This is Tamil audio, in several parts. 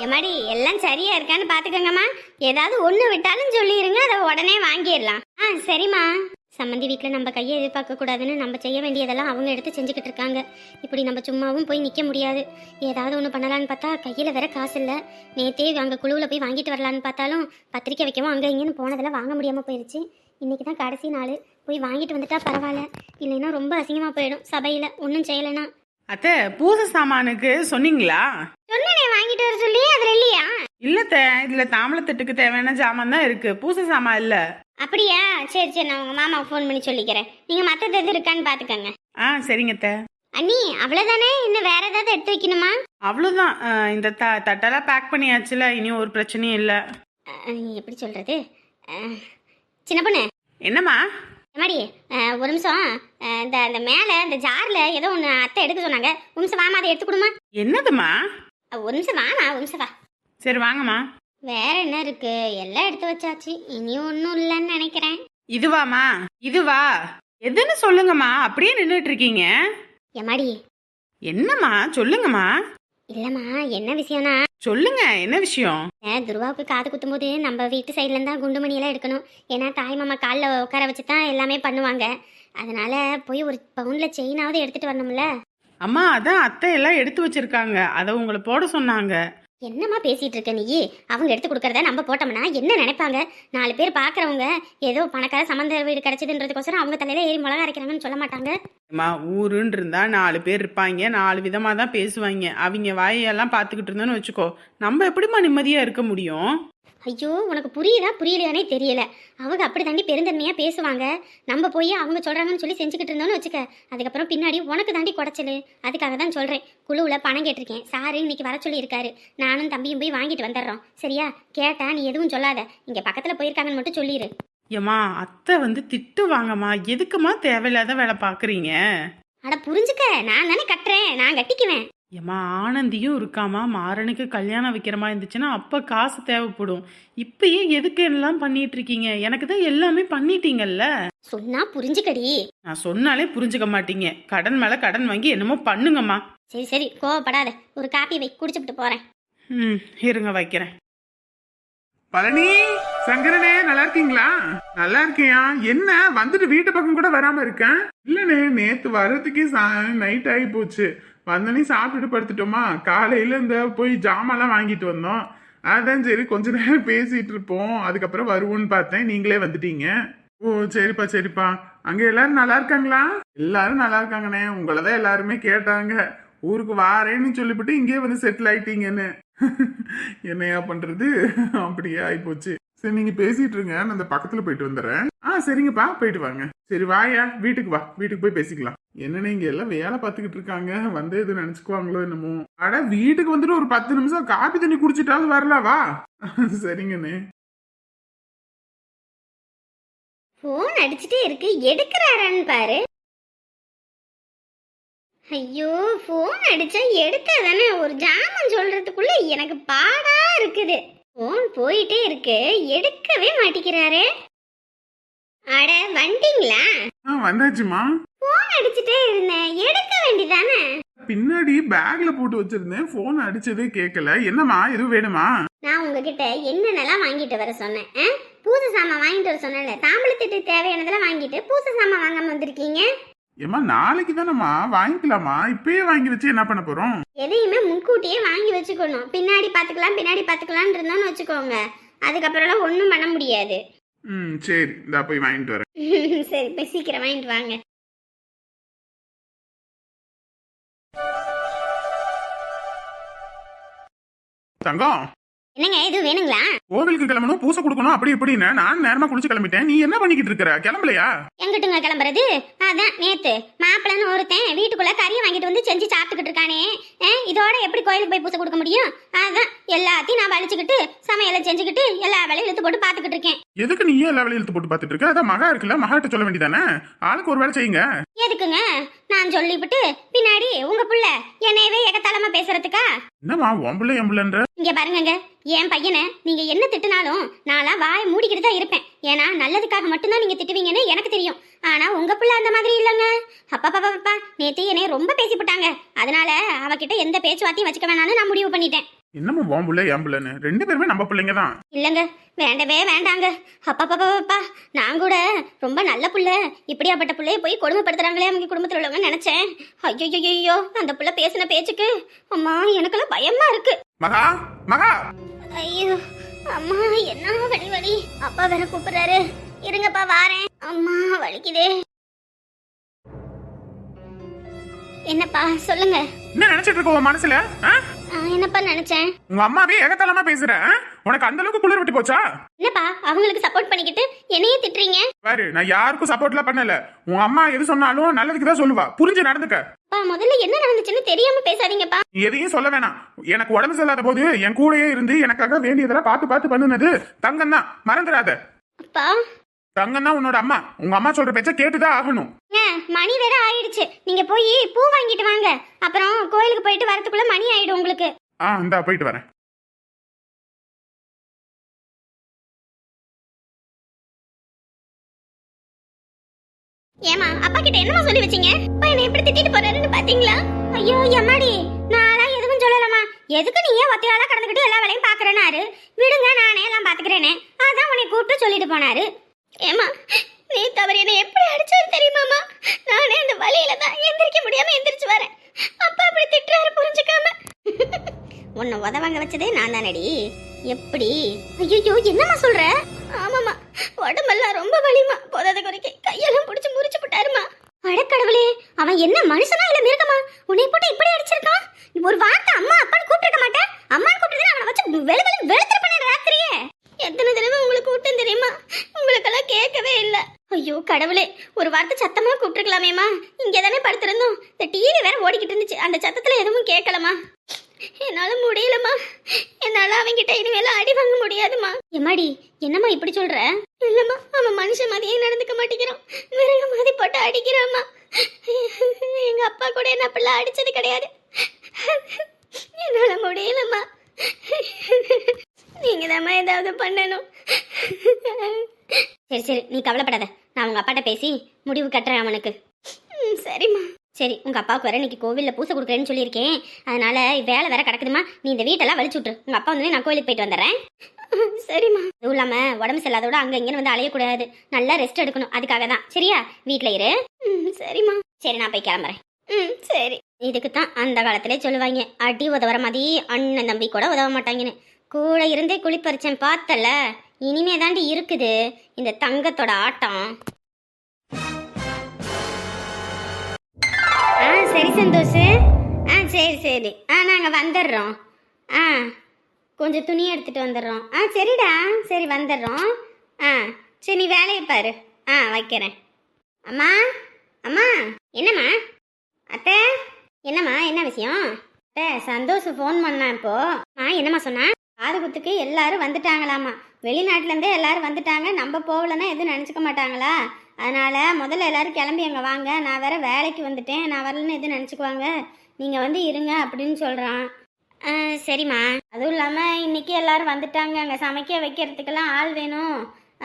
எம்மாடி எல்லாம் சரியா இருக்கான்னு பாத்துக்கோங்கம்மா. ஏதாவது ஒண்ணு விட்டாலும் சொல்லிடுங்க அதை உடனே வாங்கிடலாம். ஆ சரிம்மா. சம்மந்தி வீட்டில் நம்ம கையை எதிர்பார்க்க கூடாதுன்னு நம்ம செய்ய வேண்டியதெல்லாம் அவங்க எடுத்து செஞ்சுக்கிட்டு இருக்காங்க. இப்படி நம்ம சும்மாவும் போய் நிற்க முடியாது. ஏதாவது ஒன்று பண்ணலான்னு பார்த்தா கையில் வேற காசு இல்லை. நேத்தே அங்கே குழுவில் போய் வாங்கிட்டு வரலான்னு பார்த்தாலும் பத்திரிக்கை வைக்கவும் அங்கே இங்கேன்னு போனதெல்லாம் வாங்க முடியாமல் போயிடுச்சு இன்னைக்கு தான் கடைசி நாள். போய் வாங்கிட்டு வந்துட்டா பரவாயில்ல. இல்லைன்னா ரொம்ப அசிங்கமாக போயிடும் சபையில். ஒன்றும் செய்யலைன்னா. அத்தை பூஜை சாமானுக்கு சொன்னீங்களா? சொன்னனே வாங்கிட்டு வர சொல்லி அதில் இல்லையா? இல்லத்த இதுல தாம்பளத்தட்டுக்கு தேவையான ஜாமான் தான் இருக்கு. பூசை சாமான் இல்ல. அப்படியா? சரி சரி நான் உங்கள் மாமாவுக்கு ஃபோன் பண்ணி சொல்லிக்கிறேன். நீங்கள் மற்றது எது இருக்கான்னு பார்த்துக்கோங்க ஆ சரிங்க அத்தை. அண்ணி அவ்வளோதானே இன்னும் வேற ஏதாவது எடுத்து வைக்கணுமா? அவ்வளோதான் அஹ், இந்த த தட்டெல்லாம் பேக் பண்ணியாச்சுல இனி ஒரு பிரச்சனையும் இல்லை. அஹ், எப்படி சொல்கிறது சின்ன பொண்ணு. என்னம்மா? அஹ், ஒரு நிமிஷம். அஹ், இந்த இந்த மேலே இந்த ஜாரில் ஏதோ ஒன்று அத்தை எடுக்க சொன்னாங்க. ஒரு நிமிஷம் வாமா அதை எடுத்து கொடுமா என்னதுமா அஹ், ஒரு நிமிஷம் வாமா ஒரு நிமிஷம் வா. சரி வாங்கம்மா. வேற என்ன இருக்கு? எல்லாம் எடுத்து வச்சாச்சு. இனி ஒன்றும் இல்லைன்னு நினைக்கிறேன். இதுவாம்மா? இதுவா? எதுன்னு சொல்லுங்கம்மா. அப்படியே நின்றுட்டு இருக்கீங்க எம்மாடி? என்னம்மா? சொல்லுங்கம்மா. இல்லைம்மா என்ன விஷயம்னா? சொல்லுங்க என்ன விஷயம்? அஹ், துருவாவுக்கு காது குத்தும்போது நம்ம வீட்டு சைட்லேருந்து தான் குண்டுமணி எல்லாம் எடுக்கணும். ஏன்னா தாய் மாமா காலில் உட்கார வச்சு தான் எல்லாமே பண்ணுவாங்க. அதனால போய் ஒரு பவுனில் செயினாவது எடுத்துட்டு வரணும்ல. அம்மா அதான் அத்தை எல்லாம் எடுத்து வச்சிருக்காங்க. அதை உங்களை போட சொன்னாங்க. என்னம்மா பேசிட்டு இருக்க நீ அவங்க எடுத்து கொடுக்கறத நம்ம போட்டோம்னா என்ன நினைப்பாங்க? நாலு பேர் பார்க்கறவங்க ஏதோ பணக்கார சம்மந்த வீடு கிடைச்சதுன்றதுக்கோசரம் அவங்க தலையில ஏறி மிளகா அரைக்கிறாங்கன்னு சொல்ல மாட்டாங்க. அம்மா ஊருன்னு இருந்தா நாலு பேர் இருப்பாங்க. நாலு விதமா தான் பேசுவாங்க. அவங்க வாயெல்லாம் பார்த்துக்கிட்டு இருந்தோன்னு வச்சுக்கோ. நம்ம எப்படிம்மா நிம்மதியா இருக்க முடியும்? ஐயோ உனக்கு புரியுதா? புரியலையானே தெரியல. அவங்க அப்படி தாண்டி பெருந்தன்மையா பேசுவாங்க. நம்ம போய் அவங்க சொல்றாங்கன்னு சொல்லி செஞ்சுக்கிட்டு இருந்தோம்னு வச்சுக்க. அதுக்கப்புறம் பின்னாடி உனக்கு தாண்டி குடைச்சலு. அதுக்காக தான் சொல்றேன். குழுவில் பணம் கேட்டிருக்கேன். சாரு இன்னைக்கு வர சொல்லி இருக்காரு நானும் தம்பியும் போய் வாங்கிட்டு வந்துடுறோம். சரியா? கேட்டா நீ எதுவும் சொல்லாத. இங்க பக்கத்துல போயிருக்காங்கன்னு மட்டும் சொல்லிடு ஏம்மா அத்தை வந்து திட்டு வாங்கம்மா. எதுக்குமா தேவையில்லாத வேலை பார்க்குறீங்க அட புரிஞ்சுக்க. நான் தானே கட்டுறேன். நான் கட்டிக்குவேன். ஏம்மா ஆனந்தியும் இருக்காமா மாறனுக்கு கல்யாணம் வைக்கிற மாதிரி இருந்துச்சுன்னா அப்போ காசு தேவைப்படும். இப்பயே எதுக்கு எல்லாம் பண்ணிட்டு இருக்கீங்க? எனக்கு தான் எல்லாமே பண்ணிட்டீங்கல்ல. சொன்னா புரிஞ்சுக்கடி. நான் சொன்னாலே புரிஞ்சுக்க மாட்டீங்க. கடன் மேலே கடன் வாங்கி என்னமோ பண்ணுங்கம்மா. சரி சரி கோவப்படாத. ஒரு காப்பி வை குடிச்சுட்டு போறேன். ம் இருங்க வைக்கிறேன். பழனி சங்கரனே நல்லா இருக்கீங்களா? நல்லா இருக்கியா என்ன? வந்துட்டு வீட்டு பக்கம் கூட வராம இருக்கேன் இல்லனே நேத்து வர்றதுக்கே நைட் ஆகி போச்சு. வந்தோடனே சாப்பிட்டுட்டு படுத்துட்டோமா? காலையில இந்த போய் ஜாமான்லாம் வாங்கிட்டு வந்தோம். அதான் சரி கொஞ்ச நேரம் பேசிட்டு இருப்போம். அதுக்கப்புறம் வருவோம்னு பார்த்தேன். நீங்களே வந்துட்டீங்க. ஓ சரிப்பா சரிப்பா. அங்க எல்லாரும் நல்லா இருக்காங்களா? எல்லாரும் நல்லா இருக்காங்கண்ணே. உங்களை தான் எல்லாருமே கேட்டாங்க. ஊருக்கு வாரேன்னு சொல்லிவிட்டு இங்கேயே வந்து செட்டில் ஆயிட்டீங்கன்னு. என்னையா பண்றது? அப்படியே ஆயிப்போச்சு. சரி நீங்க பேசிட்டு இருங்க. நான் அந்த பக்கத்துல போயிட்டு வந்துடுறேன். ஆ சரிங்கப்பா. போயிட்டு வாங்க. சரி வாயா. வீட்டுக்கு வா. வீட்டுக்கு போய் பேசிக்கலாம். என்ன நீங்க எல்லாம் வேலை பார்த்துக்கிட்டு இருக்காங்க. வந்து எதுவும் நினைச்சுக்குவாங்களோ என்னமோ. அட வீட்டுக்கு வந்துட்டு ஒரு பத்து நிமிஷம் காபி தண்ணி குடிச்சிட்டாவது வரலாவா சரிங்கண்ணே. ஃபோன் அடிச்சுட்டே இருக்கு. எடுக்கிறாரான்னு பாரு. ஐயோ ஃபோன் அடிச்சா எடுத்தா தானே. ஒரு ஜாமம் சொல்றதுக்குள்ள எனக்கு பாடா இருக்குது. ஃபோன் போயிட்டே இருக்கு. எடுக்கவே மாட்டேங்கிறாரே அட வந்துட்டீங்களா ஆ வந்தாச்சுமா. ஃபோன் அடிச்சுட்டே இருந்தேன். எடுக்க வேண்டியதானே? பின்னாடி பேக்ல போட்டு வச்சிருந்தேன். போன் அடிச்சதே கேட்கல என்னம்மா எதுவும் வேணுமா? நான் உங்ககிட்ட என்னென்னலாம் வாங்கிட்டு வர சொன்னேன் ஆ? பூசை சாமான் வாங்கிட்டு வர சொன்னேன்ல. தாம்பளத்திட்டு தேவையானதெல்லாம் வாங்கிட்டு பூசை சாமான் வாங்காம வந்திருக்கீங்க. ஏம்மா நாளைக்கு தானம்மா வாங்கிக்கலாமா இப்பயே வாங்கி வச்சு என்ன பண்ண போறோம்? எதையுமே முன்கூட்டியே வாங்கி வச்சுக்கணும். பின்னாடி பார்த்துக்கலாம் பின்னாடி பார்த்துக்கலாம்னு இருந்தோம்னு வச்சுக்கோங்க. அதுக்கப்புறம்லாம் ஒன்றும் பண்ண முடியாது. ம் சரி. இந்தா போய் வாங்கிட்டு வரேன். சரி போய் சீக்கிரம் வாங்கிட்டு வாங்க. தங்கம்? என்னங்க இது வேணுங்களா? கோவிலுக்கு கிளம்பணும் பூசை கொடுக்கணும் அப்படி இப்படின்னு நான் நேரமா குளிச்சு கிளம்பிட்டேன். நீ என்ன பண்ணிக்கிட்டு இருக்கிற? கிளம்பலையா? எங்கிட்டுங்க கிளம்புறது? அதான் நேத்து மாப்பிள்ளன்னு ஒருத்தன் வீட்டுக்குள்ள கறியை வாங்கிட்டு வந்து செஞ்சு சாப்பிட்டுக்கிட்டு இருக்கானே. ஆ, இதோட எப்படி கோயிலுக்கு போய் பூசை கொடுக்க முடியும்? அதான் எல்லாத்தையும் நான் வலிச்சுக்கிட்டு சமையலை செஞ்சுக்கிட்டு எல்லா வேலையும் இழுத்து போட்டு பார்த்துக்கிட்டு இருக்கேன். எதுக்கு நீ எல்லா வேலையும் இழுத்து போட்டு பார்த்துட்டு இருக்க? அதான் மகா இருக்குல்ல மகாட்ட சொல்ல வேண்டியதானே? ஆளுக்கு ஒரு வேலை செய்யுங்க. எதுக்குங்க? நான் சொல்லிவிட்டு பின்னாடி உங்க புள்ள என்னையவே எகத்தாளமா பேசுறதுக்கா? என்னம்மா ஒம்புல எம்புலன்ற இங்க பாருங்கங்க என் பையனை நீங்க என்ன திட்டுனாலும் நான்லாம் வாய் மூடிக்கிட்டு தான் இருப்பேன். ஏன்னா நல்லதுக்காக மட்டும்தான் நீங்க திட்டுவீங்கன்னு எனக்கு தெரியும். ஆனா உங்க புள்ள அந்த மாதிரி இல்லைங்க. அப்பா பாப்பா பாப்பா நேத்து என்னைய ரொம்ப பேசிவிட்டாங்க அதனால அவகிட்ட எந்த பேச்சுவார்த்தையும் வச்சுக்க வேணாம்னு நான் முடிவு பண்ணிட்டேன். என்னம்மா உன் புள்ள என் புள்ளன்னு? ரெண்டு பேருமே நம்ம பிள்ளைங்க தான். இல்லைங்க வேண்டவே வேண்டாங்க. அப்பா பாப்பா பாப்பா நான் கூட ரொம்ப நல்ல புள்ள. இப்படியாப்பட்ட புள்ளைய போய் கொடுமைப்படுத்துறாங்களே அவங்க குடும்பத்தில் உள்ளவங்க நினைச்சேன். ஐயோ ஐயோ அந்த புள்ள பேசின பேச்சுக்கு அம்மா எனக்கெல்லாம் பயமா இருக்கு. மகா மகா. ஐயோ அம்மா என்ன வலி வலி அப்பா வேற கூப்பிடுறாரு. இருங்கப்பா வாரேன். அம்மா வலிக்குதே. என்னப்பா சொல்லுங்க. என்ன நினைச்சிட்டு இருக்க உன் மனசுல? என்னப்பா நினைச்சேன்? உங்க அம்மாவே ஏகத்தலமா பேசுற? உனக்கு அந்த அளவுக்கு குளிர் விட்டு போச்சா? என்னப்பா அவங்களுக்கு சப்போர்ட் பண்ணிக்கிட்டு என்னையே திட்டுறீங்க? பாரு நான் யாருக்கும் சப்போர்ட்லாம் பண்ணல. உன் அம்மா எது சொன்னாலும் நல்லதுக்கு தான் சொல்லுவா. புரிஞ்சு நடந்துக்க. அப்பா முதல்ல என்ன நடந்துச்சுன்னு தெரியாம பேசாதீங்கப்பா. எதையும் சொல்ல வேணாம். எனக்கு உடம்பு சரியில்லாத போது என் கூடயே இருந்து எனக்காக வேண்டியதெல்லாம் பார்த்து பார்த்து பண்ணுனது தங்கம் தான் மறந்துடாத. அப்பா. தங்கம் தான் உன்னோட அம்மா. உங்க அம்மா சொல்ற பேச்ச கேட்டுதான் ஆகணும். மணி வேற ஆயிடுச்சு. நீங்க போய் பூ வாங்கிட்டு வாங்க. அப்புறம் கோயிலுக்கு போயிட்டு வரதுக்குள்ள மணி ஆயிடும் உங்களுக்கு. ஆ இந்தா போயிட்டு வரேன். ஏமா அப்பா கிட்ட என்னமா சொல்லி வச்சீங்க? அப்பா என்ன எப்படி திட்டிட்டு போறாருன்னு பாத்தீங்களா? ஐயோ எம்மாடி நான்லாம் எதுவும் சொல்லலாமா எதுக்கு நீ ஏன் ஒத்தையாளா கடந்துக்கிட்டு எல்லா வேலையும் பாக்குறேனாரு விடுங்க நானே எல்லாம் பாத்துக்கிறேனே. அதான் உன்னை கூப்பிட்டு சொல்லிட்டு போனாரு. ஏமா நீ தவறு என்ன எப்படி அடிச்சாரு தெரியுமாமா நானே அந்த வழியில தான் எந்திரிக்க முடியாம எந்திரிச்சு வரேன் அப்பா அப்படி திட்டுறாரு புரிஞ்சுக்காம உன்னை உதவாங்க வச்சதே நான் தானடி. எப்படி? ஐயோ என்னம்மா சொல்ற? ஆமாம்மா உடம்பெல்லாம் ரொம்ப வலிமா போதாத குறைக்கு கையெல்லாம் புடிச்சு முறிச்சு போட்டாருமா அடக்கடவுளே அவன் என்ன மனுஷனா இல்ல மிருகமா? உன்னை போட்டு இப்படி அடிச்சிருக்கான்? ஒரு வார்த்தை அம்மா அப்பான்னு கூப்பிட்டுருக்க மாட்டேன். அம்மான்னு கூப்பிட்டு அவனை வச்சு வெளு வெளு வெளுத்திருப்பானே ராத்திரியே. எத்தனை தடவை உங்களுக்கு கூட்டம் தெரியுமா? உங்களுக்கெல்லாம் கேட்கவே இல்லை. ஐயோ கடவுளே ஒரு வார்த்தை சத்தமா கூப்பிட்டுருக்கலாமேம்மா. இங்கே தானே படுத்திருந்தோம். இந்த டிவி வேற ஓடிக்கிட்டு இருந்துச்சு. அந்த சத்தத்துல எதுவும் கேட்கலாமா என்னால முடியலம்மா. என்னால அவங்கிட்ட இனிமேல அடி வாங்க முடியாதுமா எம்மாடி என்னம்மா இப்படி சொல்ற? இல்லம்மா அவன் மனுஷன் மாதிரியே நடந்துக்க மாட்டேங்கிறான். மிருக மாதிரி போட்டு அடிக்கிறாம்மா எங்க அப்பா கூட என்ன அப்படிலாம் அடிச்சது கிடையாது. என்னால முடியலம்மா. நீங்க தான் ஏதாவது பண்ணணும். சரி சரி நீ கவலைப்படாத. நான் உங்க அப்பாட்ட பேசி முடிவு கட்டுறேன் அவனுக்கு. சரிம்மா. சரி உங்கள் அப்பாவுக்கு வர இன்னைக்கு கோவிலில் பூசை கொடுக்குறேன்னு சொல்லியிருக்கேன். அதனால வேலை வேற கிடக்குதுமா. நீ இந்த வீட்டெல்லாம் வலிச்சு விட்ரு உங்கள் அப்பா வந்து நான் கோயிலுக்கு போயிட்டு வந்துடுறேன். சரிம்மா. அதுவும் இல்லாமல் உடம்பு சரியில்லாதோட அங்கே இங்கன்னு வந்து அலையக்கூடாது. நல்லா ரெஸ்ட் எடுக்கணும். அதுக்காக தான். சரியா? வீட்டில் இரு. ம், சரிம்மா. சரி நான் போய் கிளம்புறேன். ம் சரி. இதுக்கு தான் அந்த காலத்திலே சொல்லுவாங்க. அடி உதவுற மாதிரி அண்ணன் தம்பி கூட உதவ மாட்டாங்கன்னு. கூட இருந்தே குளிப்பறிச்சேன் பார்த்தல. இனிமே தாண்டி இருக்குது. இந்த தங்கத்தோட ஆட்டம். சரி சந்தோஷ். ஆ சரி சரி. ஆ நாங்கள் வந்துடுறோம். ஆ கொஞ்சம் துணி எடுத்துகிட்டு வந்துடுறோம். ஆ சரிடா. சரி வந்துடுறோம். ஆ சரி நீ வேலையை பாரு. ஆ வைக்கிறேன். அம்மா அம்மா என்னம்மா? அத்தை என்னம்மா என்ன விஷயம்? அத்தை சந்தோஷ் ஃபோன் பண்ணான் இப்போ. ஆ என்னம்மா சொன்னா? காது குத்துக்கு எல்லாரும் வந்துட்டாங்களாம்மா. வெளிநாட்டிலேருந்தே எல்லாரும் வந்துட்டாங்க. நம்ம போகலன்னா எதுவும் நினச்சிக்க மாட்டாங்களா? அதனால் முதல்ல எல்லாரும் கிளம்பி அங்கே வாங்க. நான் வேற வேலைக்கு வந்துட்டேன். நான் வரலன்னு எதுவும் நினச்சிக்குவாங்க. நீங்கள் வந்து இருங்க அப்படின்னு சொல்கிறான் சரிம்மா. அதுவும் இல்லாமல் இன்றைக்கி எல்லோரும் வந்துட்டாங்க. அங்கே சமைக்க வைக்கிறதுக்கெல்லாம் ஆள் வேணும்.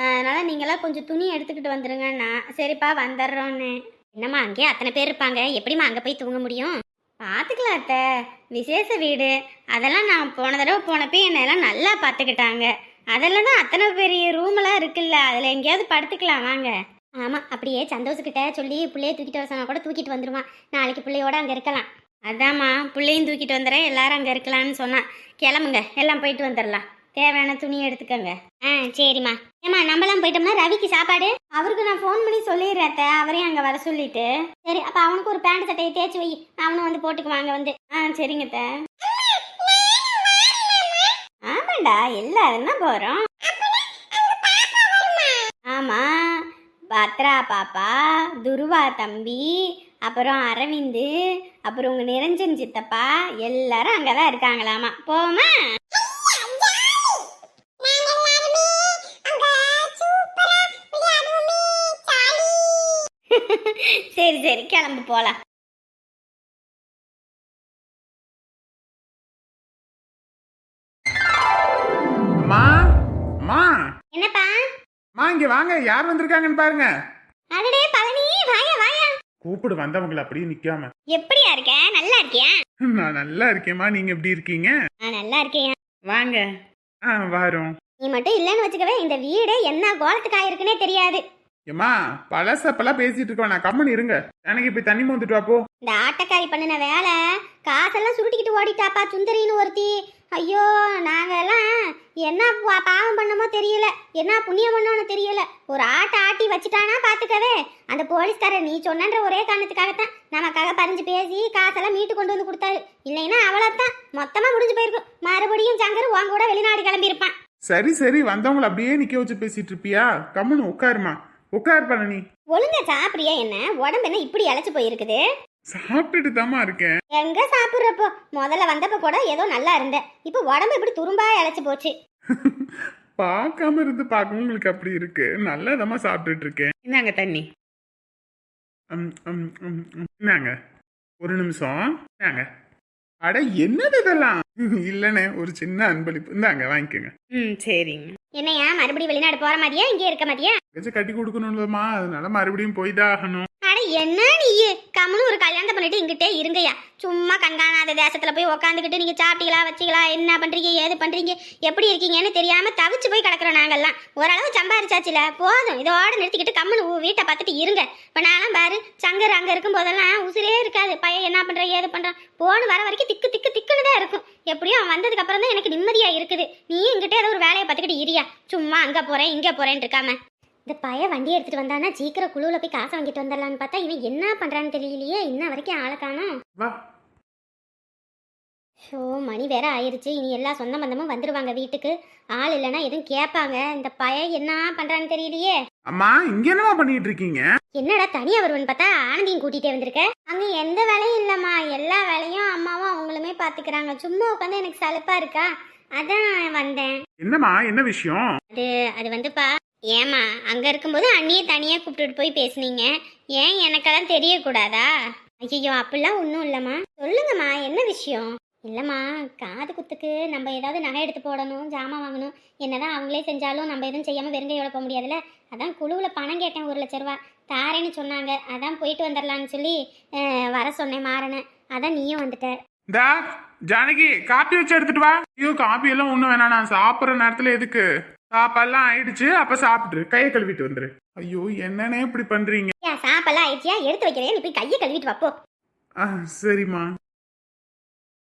அதனால் நீங்களாம் கொஞ்சம் துணி எடுத்துக்கிட்டு வந்துடுங்கண்ணா சரிப்பா வந்துடுறோன்னு. என்னம்மா அங்கேயே அத்தனை பேர் இருப்பாங்க. எப்படிம்மா அங்கே போய் தூங்க முடியும்? பார்த்துக்கலாம் அத்தை. விசேஷ வீடு. அதெல்லாம் நான் போன தடவை போனப்போ என்னெல்லாம் நல்லா பார்த்துக்கிட்டாங்க அதெல்லாம் தான் அத்தனை பெரிய ரூமெல்லாம் இருக்குல்ல. அதில் எங்கேயாவது படுத்துக்கலாம். வாங்க. ஆமாம் அப்படியே சந்தோஷக்கிட்ட சொல்லி பிள்ளைய தூக்கிட்டு வர சொன்னால் கூட தூக்கிட்டு வந்துடுவான் நாளைக்கு பிள்ளையோட அங்கே இருக்கலாம். அதாம்மா பிள்ளையும் தூக்கிட்டு வந்துடுறேன் எல்லாரும் அங்கே இருக்கலாம்னு சொன்னான். கிளம்புங்க எல்லாம் போயிட்டு வந்துடலாம் தேவையான துணி எடுத்துக்கோங்க. ஆ சரிம்மா. ஏம்மா நம்மலாம் போயிட்டோம்னா ரவிக்கு சாப்பாடு? அவருக்கு நான் ஃபோன் பண்ணி சொல்லிடுறேன் அவரையும் அங்கே வர சொல்லிட்டு. சரி அப்போ அவனுக்கு ஒரு பேண்ட் சட்டையை தேய்ச்சி வை. அவனும் வந்து போட்டுக்குவாங்க வந்து. ஆ சரிங்க ஆமாண்டா எல்லாரும் தான் போகிறோம் ஆமாம் பத்ரா பாப்பா துருவா தம்பி அப்புறம் அரவிந்து அப்புறம் உங்க நிரஞ்சன் சித்தப்பா எல்லாரும் அங்கதான் இருக்காங்களாமா. போமா சரி சரி கிளம்பு போலாம். இங்க வாங்க யார் வந்திருக்காங்கன்னு பாருங்க. அடடே பழனி வாயா வாயா. கூப்பிடு வந்தவங்கள அப்படியே நிக்காம. எப்படியா இருக்க? நல்லா இருக்கியா? நான் நல்லா இருக்கேம்மா நீங்க எப்படி இருக்கீங்க? நான் நல்லா இருக்கேன். வாங்க. ஆ வாரோம். நீ மட்டும் இல்லைன்னு வச்சுக்கவே இந்த வீடே என்ன கோலத்துக்கு ஆயிருக்குன்னே தெரியாது. ஏம்மா பழசப்பெல்லாம் பேசிட்டு இருக்கோம். நான் கம்மன் இருங்க. எனக்கு இப்ப தண்ணி மோந்துட்டு வா போ. இந்த ஆட்டக்காரி பண்ணின வேலை காசெல்லாம் சுருட்டிக்கிட்டு ஓடிட்டாப்பா சுந்தரின்னு ஒருத்தி. ஐயோ நாங்கெல்லாம் என்ன பாவம் பண்ணமோ தெரியல. என்ன புண்ணியம் பண்ணோன்னு தெரியல. ஒரு ஆட்டை ஆட்டி வச்சுட்டானா பார்த்துக்கவே அந்த போலீஸ்காரர் நீ சொன்னன்ற ஒரே காரணத்துக்காகத்தான் நமக்காக பறிஞ்சு பேசி காசெல்லாம் மீட்டு கொண்டு வந்து கொடுத்தாரு. இல்லைன்னா அவ்வளோத்தான் மொத்தமாக முடிஞ்சு போயிருக்கும். மறுபடியும் சங்கர் உன் கூட வெளிநாடு கிளம்பியிருப்பான். சரி சரி வந்தவங்கள அப்படியே நிக்க வச்சு பேசிட்டு இருப்பியா? கம்முன்னு உட்காருமா உட்கார் பழனி. ஒழுங்கா சாப்பிட்றியா என்ன? உடம்பு என்ன இப்படி இழைச்சு போயிருக்குது? சாப்பிட்டுட்டு தாமா இருக்கேன். எங்க சாப்பிட்றப்போ? முதல்ல வந்தப்ப கூட ஏதோ நல்லா இருந்த இப்போ உடம்பு இப்படி துரும்பா இழைச்சு போச்சு. பார்க்காம இருந்து பார்க்கவும் உங்களுக்கு அப்படி இருக்கு. நல்லதமா சாப்பிட்டுட்டு இருக்கேன் இந்தாங்க தண்ணி. ம், ம், ம், ம். இந்தாங்க. ஒரு நிமிஷம். இந்தாங்க. அட என்னது இதெல்லாம்? இல்லனே ஒரு சின்ன அன்பளிப்பு. இந்தாங்க வாங்கிக்கோங்க. ம் சரிங்க. என்னையா மறுபடியும் வெளிநாடு போற மாதிரியா? இங்கே இருக்க மாதிரியா? வச்சு கட்டி கொடுக்கணும்லம்மா. அதனால மறுபடியும் போய் தான் ஆகணும். அட என்ன நீ கம்முன்னு ஒரு கல்யாணத்தை பண்ணிட்டு இங்கிட்டே இருங்கய்யா. சும்மா கண்காணாத தேசத்துல போய் உக்காந்துக்கிட்டு நீங்க சாப்பிட்டீங்களா வச்சீங்களா என்ன பண்றீங்க ஏது பண்றீங்க எப்படி இருக்கீங்கன்னு தெரியாம தவிச்சு போய் கிடக்குறோம் நாங்கெல்லாம். ஓரளவு சம்பாரிச்சாச்சுல போதும். இதோட நிறுத்திக்கிட்டு கம்முன்னு வீட்டை பார்த்துட்டு இருங்க. இப்ப நான்லாம் பாரு சங்கர் அங்க இருக்கும் போதெல்லாம் உசிரே இருக்காது. பையன் என்ன பண்ற ஏது பண்றான் போன்னு வர வரைக்கும் திக்கு திக்கு திக்குன்னு தான் இருக்கும். எப்படியும் அவன் வந்ததுக்கு அப்புறம் தான் எனக்கு நிம்மதியா இருக்குது. நீ எங்கிட்ட ஏதோ ஒரு வேலையை பார்த்துக்கிட்டு இரியா சும்மா அங்க போறேன் இங்க போகிறேன்னு இருக்காம. இந்த பைய வண்டி எடுத்துட்டு வந்தானா சீக்கிரம் குழுவில் போய் காசை வாங்கிட்டு வந்துடலான்னு பார்த்தா இவன் என்ன பண்றான்னு தெரியலையே இன்ன வரைக்கும் ஆளை காணோம். ஷோ மணி வேற ஆயிருச்சு. இனி எல்லா சொந்த பந்தமும் வந்துருவாங்க வீட்டுக்கு. ஆள் இல்லைன்னா எதுவும் கேட்பாங்க. இந்த பைய என்ன பண்றான்னு தெரியலையே. அம்மா இங்க என்னமா பண்ணிட்டு இருக்கீங்க? என்னடா தனியா வருவன்னு பார்த்தா ஆனந்தியும் கூட்டிட்டே வந்திருக்க? அங்க எந்த வேலையும் இல்லம்மா. எல்லா வேலையும் அம்மாவும் அவங்களுமே பாத்துக்கிறாங்க சும்மா உட்காந்து எனக்கு சலுப்பா இருக்கா? அதான் வந்தேன். என்னம்மா என்ன விஷயம்? அது அது வந்துப்பா. ஏமா அங்கே இருக்கும்போது அண்ணியை தனியாக கூப்பிட்டுட்டு போய் பேசுனீங்க. ஏன் எனக்கெல்லாம் தெரியக்கூடாதா? ஐயோ அப்படிலாம் ஒன்றும் இல்லைம்மா. சொல்லுங்கம்மா என்ன விஷயம்? இல்லைம்மா காது குத்துக்கு நம்ம ஏதாவது நகை எடுத்து போடணும் ஜாமான் வாங்கணும். என்னதான் அவங்களே செஞ்சாலும் நம்ம எதுவும் செய்யாமல் வெறுங்கையோட போக முடியாதுல்ல? அதான் குழுவில் பணம் கேட்டேன் ஒரு லட்ச ரூபா. தாரேன்னு சொன்னாங்க. அதான் போயிட்டு வந்துடலான்னு சொல்லி வர சொன்னேன் மாறனேன் அதான் நீயும் வந்துட்ட. ஜானகி காப்பி வச்சு எடுத்துட்டு வா. ஐயோ காப்பி எல்லாம் ஒன்றும் வேணாம். நான் சாப்பிட்ற நேரத்தில் எதுக்கு? சாப்பாடுலாம் ஆயிடுச்சு அப்ப சாப்பிட்டு கையை கழுவிட்டு வந்துரு. ஐயோ என்னன்னே இப்படி பண்றீங்க? ஏன் சாப்பெல்லாம் ஆயிடுச்சியா? எடுத்து வைக்கிறேன். நீ போய் கையை கழுவிட்டு வாப்போ ஆ சரிம்மா.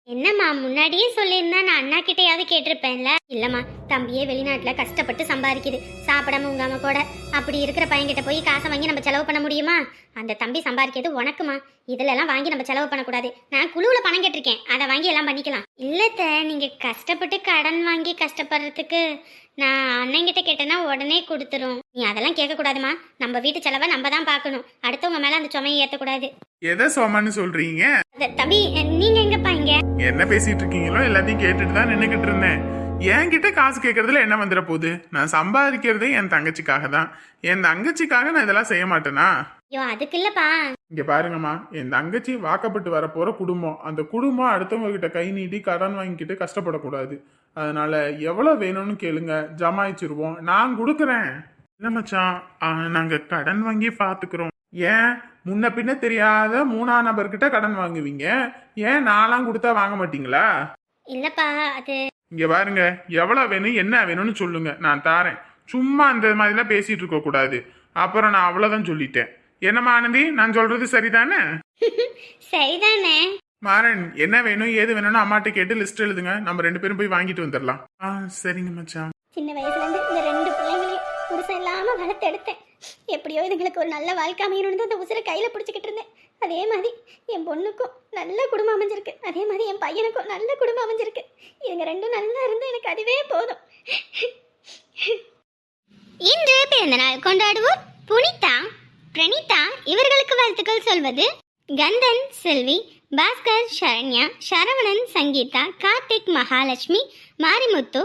என்னம்மா முன்னாடியே சொல்லியிருந்தா நான் அண்ணா கிட்டயாவது கேட்டிருப்பேன்ல? இல்லம்மா தம்பியே வெளிநாட்டுல கஷ்டப்பட்டு சம்பாதிக்குது. சாப்பிடாம உங்காம கூட அப்படி இருக்கிற பையன்கிட்ட போய் காசை வாங்கி நம்ம செலவு பண்ண முடியுமா? அந்த தம்பி சம்பாதிக்கிறது உனக்குமா? இதுல எல்லாம் வாங்கி நம்ம செலவு பண்ணக்கூடாது. நான் குழுவுல பணம் கேட்டிருக்கேன். அதை வாங்கி எல்லாம் பண்ணிக்கலாம். இல்லத்த நீங்க கஷ்டப்பட்டு கடன் வாங்கி கஷ்டப்படுறதுக்கு நான் அண்ணங்கிட்ட கேட்டேன்னா உடனே கொடுத்துரும். நீ அதெல்லாம் கேட்கக்கூடாதுமா. நம்ம வீட்டு செலவை நம்ம தான் பார்க்கணும். அடுத்தவங்க மேல அந்த சுமையை ஏற்றக்கூடாது எதை சோமான்னு சொல்றீங்க? தம்பி நீங்க எங்கப்பா இங்க? என்ன பேசிட்டு இருக்கீங்களோ எல்லாத்தையும் கேட்டுட்டு தான் நின்னுகிட்டு இருந்தேன். என்கிட்ட காசு கேட்கறதுல என்ன வந்துட போகுது? நான் சம்பாதிக்கிறதே என் தங்கச்சிக்காக தான். என் தங்கச்சிக்காக நான் இதெல்லாம் செய்ய மாட்டேனா? ஐயோ அதுக்கு இல்லப்பா இங்க பாருங்கம்மா. என் தங்கச்சி வாக்கப்பட்டு வரப்போற குடும்பம். அந்த குடும்பம் அடுத்தவங்க கிட்ட கை நீட்டி கடன் வாங்கிக்கிட்டு கஷ்டப்படக்கூடாது. அதனால எவ்வளவு வேணும்னு கேளுங்க. ஜமாயிச்சிருவோம். நான் கொடுக்குறேன். இல்ல மச்சான் ஆ, நாங்க கடன் வாங்கி பாத்துக்கிறோம். ஏன்? முன்ன பின்ன தெரியாத மூணா நபர்கிட்ட கடன் வாங்குவீங்க. ஏன் நான்லாம் கொடுத்தா வாங்க மாட்டீங்களா? இல்லப்பா அது இங்க பாருங்க எவ்வளவு வேணும் என்ன வேணும்னு சொல்லுங்க. நான் தாரேன் சும்மா அந்த மாதிரிலாம் பேசிட்டு இருக்க கூடாது. அப்புறம் நான் அவ்வளவுதான் சொல்லிட்டேன். என்னம்மா ஆனந்தி நான் சொல்றது சரிதானே? சரிதானே. மாறன் என்ன வேணும் ஏது வேணும்னு அம்மாட்ட கேட்டு லிஸ்ட் எழுதுங்க. நம்ம ரெண்டு பேரும் போய் வாங்கிட்டு வந்துடலாம். ஆ சரிங்க மச்சான். சின்ன வயசுல இருந்து இந்த ரெண்டு பிள்ளைங்களையும் புருஷன் இல்லாம வளர்த்து எடுத்தேன் எப்படியோ இதுங்களுக்கு ஒரு நல்ல வாழ்க்கை அமையணும்னு அந்த உசுரை கையில பிடிச்சிக்கிட்டு இருந்தேன். அதே மாதிரி என் பொண்ணுக்கும் நல்ல குடும்பம் அமைஞ்சிருக்கு. அதே மாதிரி என் பையனுக்கும் நல்ல குடும்பம் அமைஞ்சிருக்கு. இவங்க ரெண்டும் நல்லா இருந்து எனக்கு அதுவே போதும். இன்று பிறந்த நாள் கொண்டாடுவோம். புனிதா பிரணீதா இவர்களுக்கு வாழ்த்துக்கள் சொல்வது கந்தன் செல்வி பாஸ்கர் சரண்யா சரவணன் சங்கீதா கார்த்திக் மகாலட்சுமி மாரிமுத்து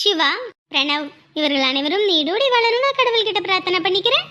சிவா பிரணவ். இவர்கள் அனைவரும் நீடோடி வளரும் நான் கடவுள்கிட்ட பிரார்த்தனை பண்ணிக்கிறேன்.